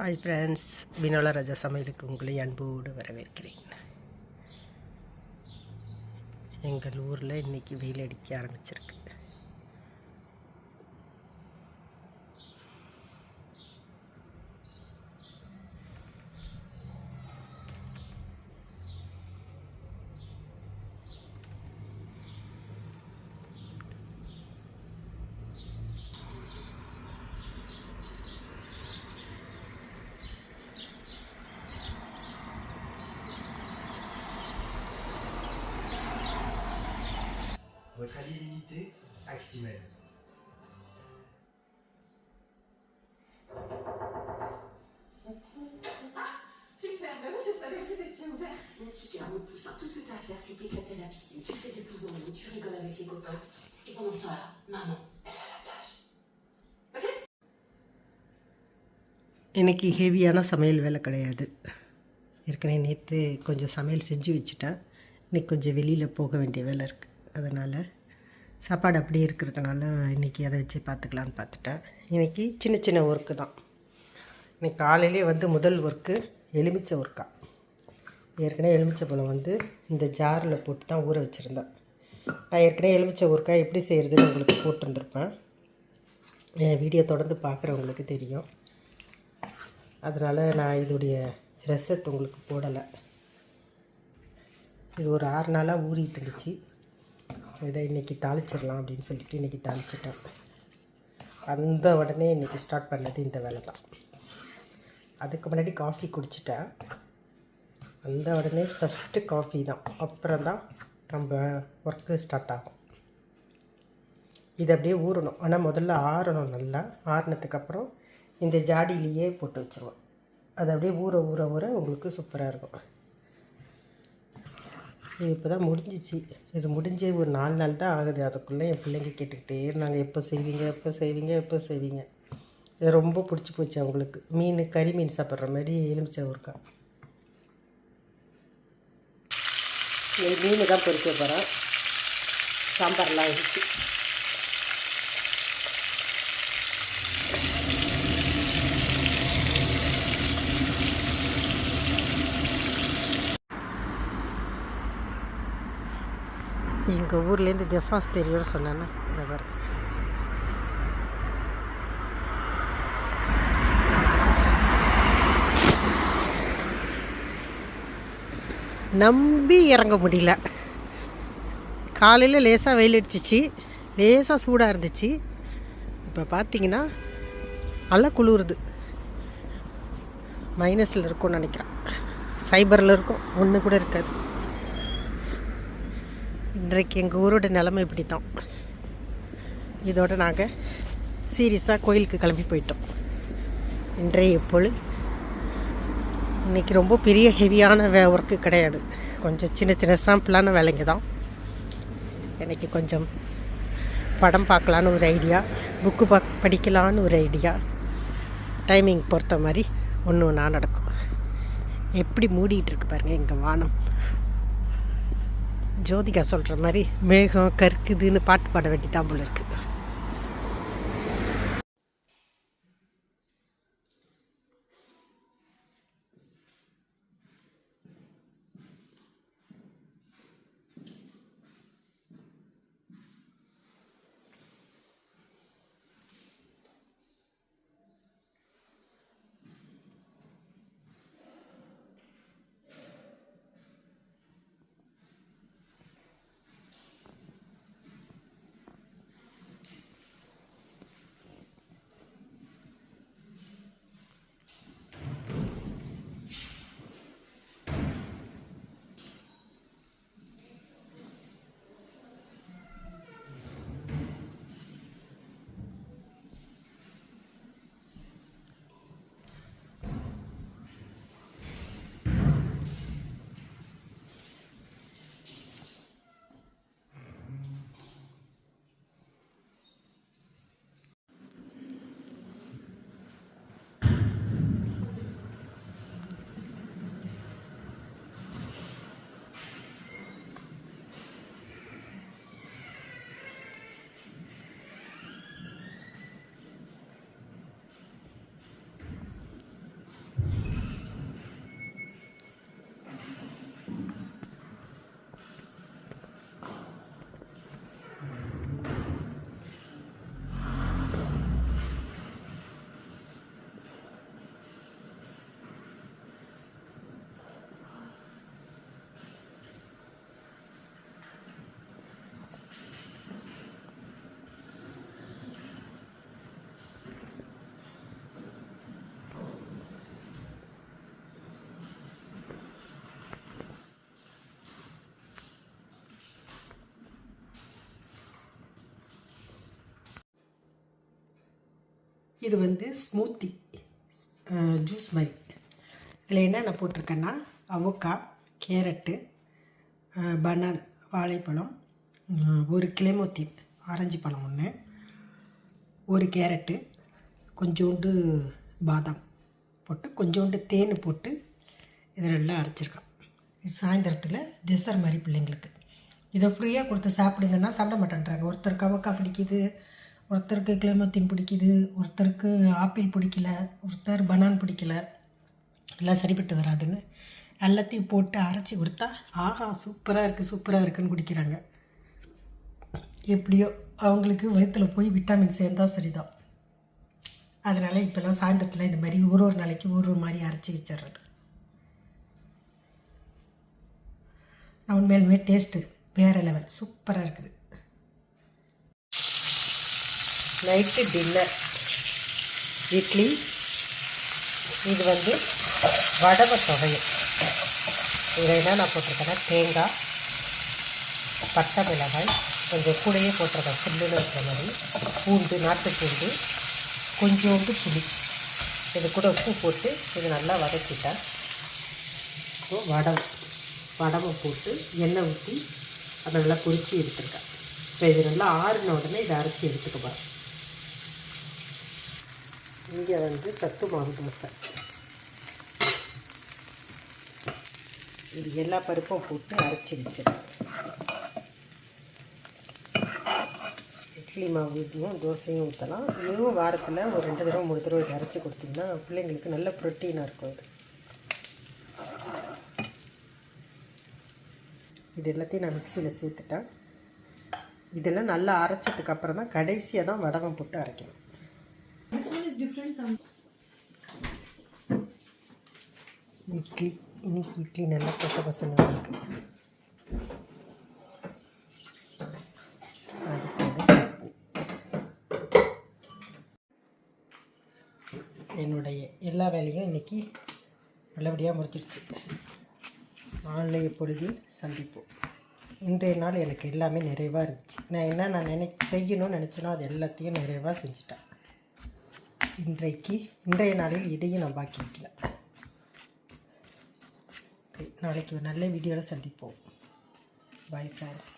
Hi friends Vinola ராஜா சமையலுக்கு உங்களை அன்போடு வரவேற்கிறேன். எங்கள் ஊரில் இன்றைக்கி வெயில் அடிக்க ஆரம்பிச்சிருக்கு. Père. Mon petit cœur, mon poussin, tout ce que t'as à faire, c'est t'éclater la piscine. Tu fais tes poules dans tu rigoles avec les copains. Et pendant ce temps-là, maman, elle va à la plage. Ok எனக்கு ஹெவியான சமையல் வேலை கிடையாது ஏற்கனவே நேற்று கொஞ்சம் சமையல் செஞ்சு வச்சுட்டேன் இன்றைக்கி கொஞ்சம் வெளியில் போக வேண்டிய வேலை இருக்குது அதனால் சாப்பாடு அப்படியே இருக்கிறதுனால இன்றைக்கி அதை வச்சு பார்த்துக்கலான்னு பார்த்துட்டேன் இன்றைக்கி சின்ன சின்ன ஒர்க்கு தான் இன்றைக்கி காலையிலே வந்து முதல் ஒர்க்கு எலுமிச்சை ஒர்க்காக ஏற்கனவே எலுமிச்சை பழம் வந்து இந்த ஜாரில் போட்டு தான் ஊற வச்சுருந்தேன். நான் ஏற்கனவே எலுமிச்சை ஒர்க்கா எப்படி செய்கிறதுன்னு உங்களுக்கு போட்டிருந்துருப்பேன். என் வீடியோ தொடர்ந்து பார்க்குறவங்களுக்கு தெரியும். அதனால் நான் இதோடைய ரெசெப்ட் உங்களுக்கு போடலை. இது ஒரு ஆறு நாளாக ஊறிட்டு இருந்துச்சு. இதை இன்றைக்கி தாளிச்சிடலாம் அப்படின்னு சொல்லிட்டு இன்றைக்கி தாளிச்சிட்டேன். அந்த உடனே இன்றைக்கி ஸ்டார்ட் பண்ணது இந்த வேலை தான் அதுக்கு முன்னாடி காஃபி குடிச்சிட்டேன். அந்த உடனே ஃபஸ்ட்டு காஃபி தான். அப்புறம் தான் நம்ம ஒர்க்கு ஸ்டார்ட் ஆகும். இது அப்படியே ஊறணும். ஆனால் முதல்ல ஆறணும் நல்லா. ஆறினதுக்கப்புறம் இந்த ஜாடியிலேயே போட்டு வச்சுருவோம். அது அப்படியே ஊற ஊற ஊற உங்களுக்கு சூப்பராக இருக்கும். இது இப்போ தான் முடிஞ்சிச்சு. இது முடிஞ்சு ஒரு நாலு நாள் தான் ஆகுது. அதுக்குள்ளே என் பிள்ளைங்க கேட்டுக்கிட்டே இருந்தாங்க. எப்போ செய்வீங்க எப்போ செய்வீங்க எப்போ செய்வீங்க. இது ரொம்ப பிடிச்சி போச்சு அவங்களுக்கு. மீன் கறி மீன் சாப்பிட்ற மாதிரி எலுமிச்சை ஊருக்கா மீன் தான் பொறிக்க போகிறேன் சாம்பார்லாம் இருக்குது எங்கள் ஊர்லேருந்து தெஃபாஸ் தெரியும்னு சொன்னேன்னா இதை பாருங்கள் நம்பி இறங்க முடியல. காலையில் லேசாக வெயில் அடிச்சிச்சு. லேசாக சூடாக இருந்துச்சு. இப்போ பார்த்தீங்கன்னா நல்லா குளிருது. மைனஸில் இருக்கும்னு நினைக்கிறேன். சைபரில் இருக்கும். ஒன்று கூட இருக்காது. இன்றைக்கு எங்கள் ஊரோட நிலமை இப்படி தான் இதோட நாங்கள் சீரியஸாக கோயிலுக்கு கிளம்பி போயிட்டோம். இன்றைய பொழுது இன்றைக்கி ரொம்ப பெரிய ஹெவியான வே ஒர்க்கு கிடையாது. கொஞ்சம் சின்ன சின்ன சாம்பிளான வேலைங்க தான். எனக்கு கொஞ்சம் படம் பார்க்கலான்னு ஒரு ஐடியா புக்கு பா படிக்கலான்னு ஒரு ஐடியா டைமிங் பொறுத்த மாதிரி ஒன்று ஒன்றா நடக்கும். எப்படி மூடிட்டு இருக்கு பாருங்கள் எங்கள் வானம். ஜோதிகா சொல்கிற மாதிரி மேகம் கற்குதுன்னு பாட்டு பாட வேண்டி தான் போல இருக்குது இது வந்து ஸ்மூத்தி ஜூஸ் மாதிரி. இதில் என்னென்ன போட்டிருக்கேன்னா அவக்கா கேரட்டு பனான் வாழைப்பழம் ஒரு கிளைமோத்தின் ஆரஞ்சு பழம் ஒன்று ஒரு கேரட்டு கொஞ்சோண்டு பாதாம் போட்டு கொஞ்சோண்டு தேன் போட்டு இதெல்லாம் அரைச்சிருக்கேன் இது சாயந்தரத்தில் டெசர் மாதிரி பிள்ளைங்களுக்கு. இதை ஃப்ரீயாக கொடுத்து சாப்பிடுங்கன்னா சாப்பிட மாட்டேன்றாங்க. ஒருத்தருக்கு அவக்கா பிடிக்குது ஒருத்தருக்கு கிளைமத்தின் பிடிக்குது ஒருத்தருக்கு ஆப்பிள் பிடிக்கல ஒருத்தர் பனான் பிடிக்கல எல்லாம் சரிப்பட்டு வராதுன்னு எல்லாத்தையும் போட்டு அரைச்சி கொடுத்தா ஆஹா சூப்பராக இருக்குது சூப்பராக இருக்குன்னு குடிக்கிறாங்க. எப்படியோ அவங்களுக்கு வயிற்றில் போய் விட்டாமின் சேர்ந்தா சரிதான். அதனால் இப்போல்லாம் சாயந்தரத்தில் இந்த மாதிரி ஒரு ஒரு நாளைக்கு ஒரு ஒரு மாதிரி அரைச்சி வச்சிடுறது. நான் உண்மையிலுமே டேஸ்ட்டு வேறு லெவல் சூப்பராக இருக்குது. நைட்டு டின்னர் இட்லி இது வந்து வடவை துவையல். இதில் என்ன நான் போட்டிருக்கேன்னா தேங்காய் பட்டை மிளகாய் கொஞ்சம் கூடையே போட்டிருக்கேன். சில்லுன்னு இருக்கிற மாதிரி. பூண்டு நாட்டு பூண்டு கொஞ்சோண்டு புளி. இது கூட உப்பு போட்டு இது நல்லா வதக்கிட்டேன் இப்போ வடம் வடவை போட்டு எண்ணெய் ஊற்றி அதை நல்லா பொறிச்சி எடுத்துருக்கேன். இப்போ இது நல்லா ஆறின உடனே இதை அரைச்சி எடுத்துக்கப்பா இங்கே வந்து சத்து மாவு தோசை. இது எல்லா பருப்பும் போட்டு அரைச்சி வச்சிருக்கேன். இட்லி மாவு தோசையும் ஊற்றலாம் இதுவும் வாரத்தில் ஒரு ரெண்டு தடவை மூணு தடவை இது அரைச்சி கொடுத்தீங்கன்னா பிள்ளைங்களுக்கு நல்ல ப்ரோட்டீனாக இருக்கும் இது இது எல்லாத்தையும் நான் மிக்சியில் சேர்த்துட்டேன். இதெல்லாம் நல்லா அரைச்சதுக்கப்புறம் தான் கடைசியாக தான் வடகம் போட்டு அரைக்கணும். Different. Some இட்லி இன்னைக்கு இட்லி நல்லா கொச கொசன்னு இருக்கு என்னுடைய எல்லா வேலையும் இன்னைக்கு நல்லபடியாக முடிச்சிடுச்சு நாளைய பொழுதில் சந்திப்போம். இன்றைய நாள் எனக்கு எல்லாமே நிறைவாக இருந்துச்சு. நான் என்ன நான் நினை செய்யணும்னு நினச்சேனோ அது எல்லாத்தையும் நிறைவாக செஞ்சுட்டேன். இன்றைக்கு இன்றைய நாளில் இதையும் நான் பாக்கி வைக்கல. நாளைக்கு ஒரு நல்ல வீடியோவில் சந்திப்போம். Bye friends